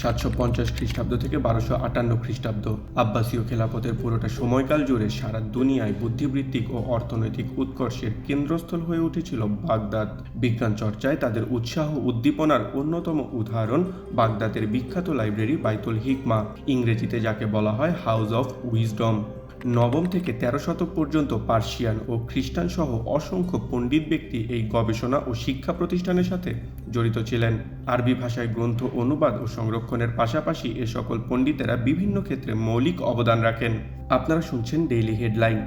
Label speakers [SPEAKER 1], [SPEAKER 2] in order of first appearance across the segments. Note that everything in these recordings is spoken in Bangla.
[SPEAKER 1] সাতশো পঞ্চাশ খ্রিস্টাব্দ থেকে বারোশো আটান্ন খ্রিস্টাব্দ। আব্বাসীয় খেলাফতের পুরোটা সময়কাল জুড়ে সারা দুনিয়ায় বুদ্ধিবৃত্তিক ও অর্থনৈতিক উৎকর্ষের কেন্দ্রস্থল হয়ে উঠেছিল বাগদাদ। বিজ্ঞান চর্চায় তাদের উৎসাহ, উদ্দীপনার অন্যতম উদাহরণ বাগদাদের বিখ্যাত লাইব্রেরি বাইতুল হিকমা। ইংরেজিতে যাকে বলা হয় হাউস অফ উইজডম। নবম থেকে তেরো শতক পর্যন্ত পার্সিয়ান ও খ্রিস্টান সহ অসংখ্য পণ্ডিত ব্যক্তি এই গবেষণা ও শিক্ষা প্রতিষ্ঠানের সাথে জড়িত ছিলেন। আরবি ভাষায় গ্রন্থ অনুবাদ ও সংরক্ষণের পাশাপাশি এ সকল পণ্ডিতেরা বিভিন্ন ক্ষেত্রে মৌলিক অবদান রাখেন। আপনারা শুনছেন ডেইলি হেডলাইন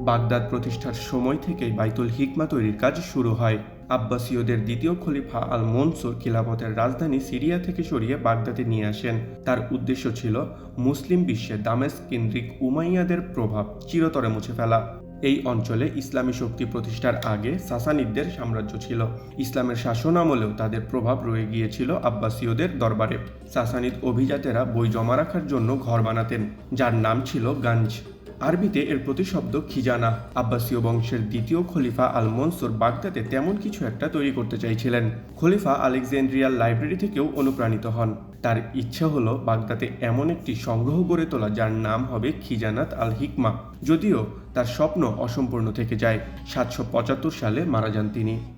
[SPEAKER 1] বাগদাদ প্রতিষ্ঠার সময় থেকেই বাইতুল হিকমা তৈরির কাজ শুরু হয়। আব্বাসীয়দের দ্বিতীয় খলিফা আল মনসুর খিলাফতের রাজধানী সিরিয়া থেকে সরিয়ে বাগদাদে নিয়ে আসেন। তার উদ্দেশ্য ছিল মুসলিম বিশ্বে দামেস্ক কেন্দ্রিক উমাইয়াদের প্রভাব চিরতরে মুছে ফেলা। এই অঞ্চলে ইসলামী শক্তি প্রতিষ্ঠার আগে সাসানিদদের সাম্রাজ্য ছিল। ইসলামের শাসন আমলেও তাদের প্রভাব রয়ে গিয়েছিল আব্বাসীয়দের দরবারে। সাসানিদ অভিজাতেরা বই জমা রাখার জন্য ঘর বানাতেন, যার নাম ছিল গাঞ্জ। আরবিতে এর প্রতিশব্দ খিজানা। আব্বাসীয় বংশের দ্বিতীয় খলিফা আল মনসুর বাগদাদে তেমন কিছু একটা তৈরি করতে চাইছিলেন। খলিফা আলেকজান্ড্রিয়াল লাইব্রেরি থেকেও অনুপ্রাণিত হন। তার ইচ্ছা হলো বাগদাদে এমন একটি সংগ্রহ গড়ে তোলা, যার নাম হবে খিজানাত আল হিকমা যদিও তার স্বপ্ন অসম্পূর্ণ থেকে যায়। সাতশো পঁচাত্তর সালে মারা যান তিনি।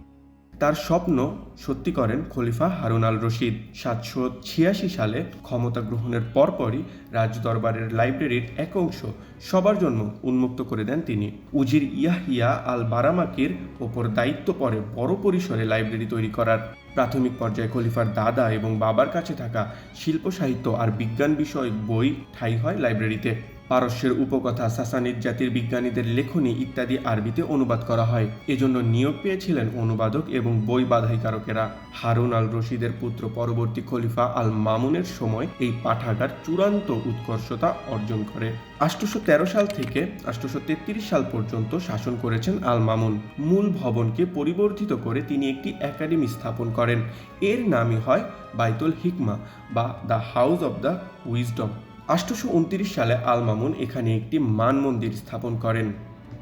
[SPEAKER 1] তার স্বপ্ন সত্যি করেন খলিফা হারুন আল রশিদ। সাতশো ছিয়াশি সালে ক্ষমতা গ্রহণের পরপরই রাজদরবারের লাইব্রেরির এক অংশ সবার জন্য উন্মুক্ত করে দেন তিনি। উজির ইয়াহিয়া আল বারামাকির ওপর দায়িত্ব পড়ে বড় পরিসরে লাইব্রেরি তৈরি করার। প্রাথমিক পর্যায়ে খলিফার দাদা এবং বাবার কাছে থাকা শিল্প সাহিত্য আর বিজ্ঞান বিষয়ক বই ঠাই হয় লাইব্রেরিতে। পারস্যের উপকথা সাসানিদ জাতির বিজ্ঞানীদের লেখনী ইত্যাদি আরবিতে অনুবাদ করা হয়। এজন্য নিয়োগ পেয়েছিলেন অনুবাদক এবং বই বাধাইকারকেরা। হারুন আল রশিদের পুত্র পরবর্তী খলিফা আল মামুনের সময় এই পাঠাগার চূড়ান্ত উৎকর্ষতা অর্জন করে। আষ্টশো তেরো সাল থেকে আষ্টশো সাল পর্যন্ত শাসন করেছেন আল মামুন মূল ভবনকে পরিবর্ধিত করে তিনি একটি একাডেমি স্থাপন করেন। এর নামই হয় বাইতুল হিকমা বা the house of the wisdom. আষ্টশো সালে আল মামুন এখানে একটি মান মন্দির স্থাপন করেন।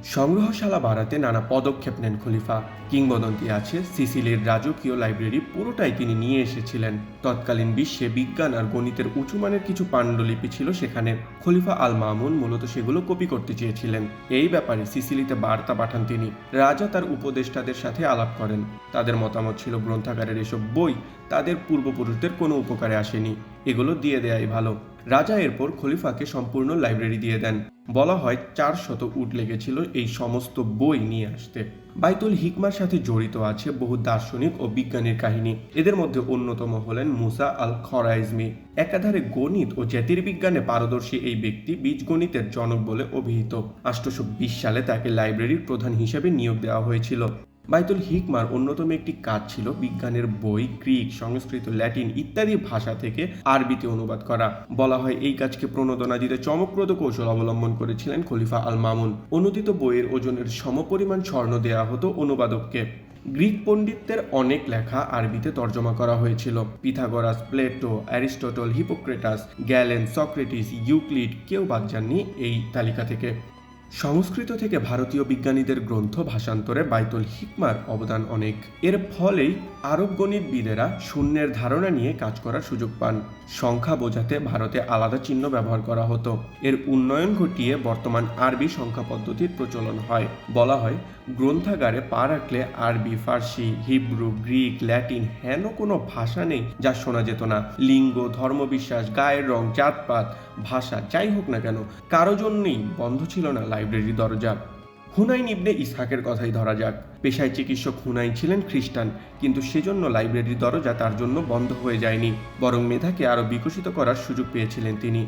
[SPEAKER 1] সংগ্রহশালা বাড়াতে নানা পদক্ষেপ নেন খলিফা। কিংবদন্তি আছে সিসিলির রাজকীয় লাইব্রেরি পুরোটাই তিনি নিয়ে এসেছিলেন। তৎকালীন বিশ্বে বিজ্ঞান আর গণিতের উঁচুমানের কিছু পাণ্ডুলিপি ছিল সেখানে। খলিফা আল মামুন মূলত সেগুলো কপি করতে চেয়েছিলেন। এই ব্যাপারে সিসিলিতে বার্তা পাঠান তিনি। রাজা তার উপদেষ্টাদের সাথে আলাপ করেন। তাদের মতামত ছিল গ্রন্থাগারের এসব বই তাদের পূর্বপুরুষদের কোনো উপকারে আসেনি। এগুলো দিয়ে দেয়াই ভালো। রাজা এরপর খলিফাকে সম্পূর্ণ লাইব্রেরি দিয়ে দেন। বলা হয় চার শত উট লেগেছিল এই সমস্ত বই নিয়ে আসতে। বাইতুল হিকমার সাথে জড়িত আছে বহু দার্শনিক ও বিজ্ঞানীর কাহিনী। এদের মধ্যে অন্যতম হলেন মুসা আল খরাইজমি একাধারে গণিত ও জ্যোতির্বিজ্ঞানে পারদর্শী এই ব্যক্তি বীজগণিতের জনক বলে অভিহিত। আষ্টশো সালে তাকে লাইব্রেরির প্রধান হিসেবে নিয়োগ দেওয়া হয়েছিল। বাইতুল হিকমার অন্যতম একটি কাজ ছিল বিজ্ঞানের বই, গ্রিক, সংস্কৃত, ল্যাটিন ইত্যাদি ভাষা থেকে আরবিতে অনুবাদ করা। বলা হয় এই কাজকে প্রণোদনা দিতে চমকপ্রদ কৌশল অবলম্বন করেছিলেন খলিফা আল মামুন। অনুদিত বইয়ের ওজনের সমপরিমাণ স্বর্ণ দেয়া হতো অনুবাদককে। গ্রিক পণ্ডিতদের অনেক লেখা আরবিতে তর্জমা করা হয়েছিল। Pythagoras, Plato, Aristotle, Hippocrates, Galen, Socrates, Euclid, কেউ বাদ যাননি এই তালিকা থেকে। সংস্কৃত থেকে ভারতীয় বিজ্ঞানীদের গ্রন্থ ভাষান্তরে বাইতুল হিকমার অবদান অনেক। এর ফলেই আরব গণিতবিদেরা শূন্যের ধারণা নিয়ে কাজ করার সুযোগ পান। সংখ্যা বোঝাতে ভারতে আলাদা চিহ্ন ব্যবহার করা হতো। এর উন্নয়ন ঘটিয়ে বর্তমান আরবি সংখ্যা পদ্ধতির প্রচলন হয়। বলা হয়, গ্রন্থাগারে পা রাখলে আরবি, ফার্সি, হিব্রু, গ্রিক, ল্যাটিন হেন কোনো ভাষা নেই যা শোনা যেত না। লিঙ্গ, ধর্মবিশ্বাস, গায়ের রং, জাতপাত ভাষা, যাই হোক না কেন, কারও জন্যই বন্ধ ছিল না লাইব্রেরির দরজা। হুনাইন ইবনে ইসহাকের কথাই ধরা যাক। পেশায় চিকিৎসক হুনাইন ছিলেন খ্রিস্টান, কিন্তু সেজন্য লাইব্রেরির দরজা তার জন্য বন্ধ হয়ে যায়নি, বরং মেধাকে আরও বিকশিত করার সুযোগ পেয়েছিলেন তিনি।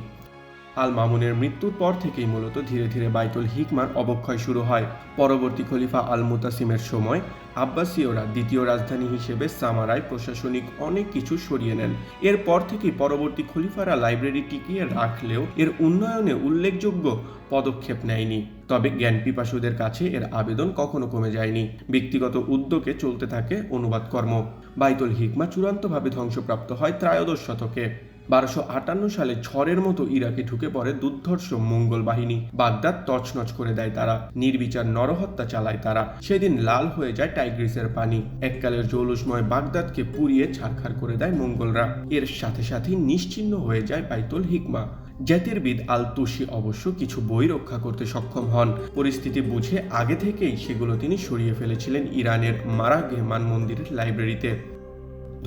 [SPEAKER 1] আল মামুনের মৃত্যুর পর থেকেই মূলত ধীরে ধীরে বাইতুল হিকমার অবক্ষয় শুরু হয়। পরবর্তী খলিফা আল মুতাসিমের সময় আব্বাসীয়রা দ্বিতীয় রাজধানী হিসেবে সামারায় প্রশাসনিক অনেক কিছু সরিয়ে নেন। এরপর থেকেই পরবর্তী খলিফারা লাইব্রেরি টিকিয়ে রাখলেও এর উন্নয়নে উল্লেখযোগ্য পদক্ষেপ নেয়নি। তবে জ্ঞান পিপাসুদের কাছে এর আবেদন কখনো কমে যায়নি। ব্যক্তিগত উদ্যোগে চলতে থাকে অনুবাদ কর্ম বাইতুল হিকমা চূড়ান্তভাবে ধ্বংসপ্রাপ্ত হয় ত্রায়োদশ শতকে। বারোশো আটান্ন সালে ঝড়ের মতো ইরাকে ঢুকে পড়ে দুর্ধর্ষ মঙ্গল বাহিনী। বাগদাদ তছনছ করে দেয় তারা। নির্বিচার নরহত্যা চালায় তারা। সেদিন লাল হয়ে যায় টাইগ্রিসের পানি। এককালের জৌলুসময় বাগদাদকে পুড়িয়ে ছারখার করে দেয় মঙ্গলরা। এর সাথে সাথে নিশ্চিহ্ন হয়ে যায় বাইতুল হিকমা। জ্যোতির্বিদ আল তুসি অবশ্য কিছু বই রক্ষা করতে সক্ষম হন। পরিস্থিতি বুঝে আগে থেকেই সেগুলো তিনি সরিয়ে ফেলেছিলেন ইরানের মারা গেহমান মন্দিরের লাইব্রেরিতে।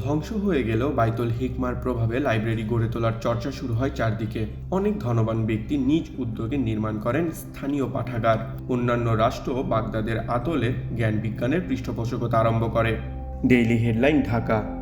[SPEAKER 1] ধ্বংস হয়ে গেলেও বাইতুল হিকমার প্রভাবে লাইব্রেরি গড়ে তোলার চর্চা শুরু হয় চারদিকে। অনেক ধনবান ব্যক্তি নিজ উদ্যোগে নির্মাণ করেন স্থানীয় পাঠাগার। অন্যান্য রাষ্ট্র বাগদাদের আতলে জ্ঞান বিজ্ঞানের পৃষ্ঠপোষকতা আরম্ভ করে। Daily headline Dhaka.